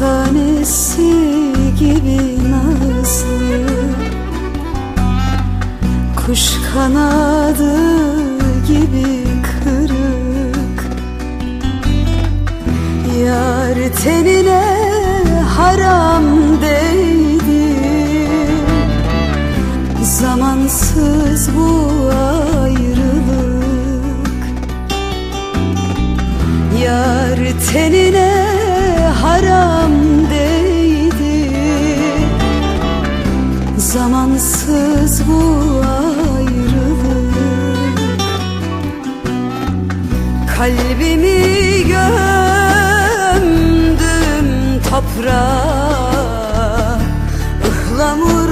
tanesi gibi nazlı. Kuş kanadı gibi kırık. Yar tenine haram değdi. Zamansız bu ayrılık. Yar tenine Cansız bu ayrılık. Kalbimi gömdüm toprağa ıhlamur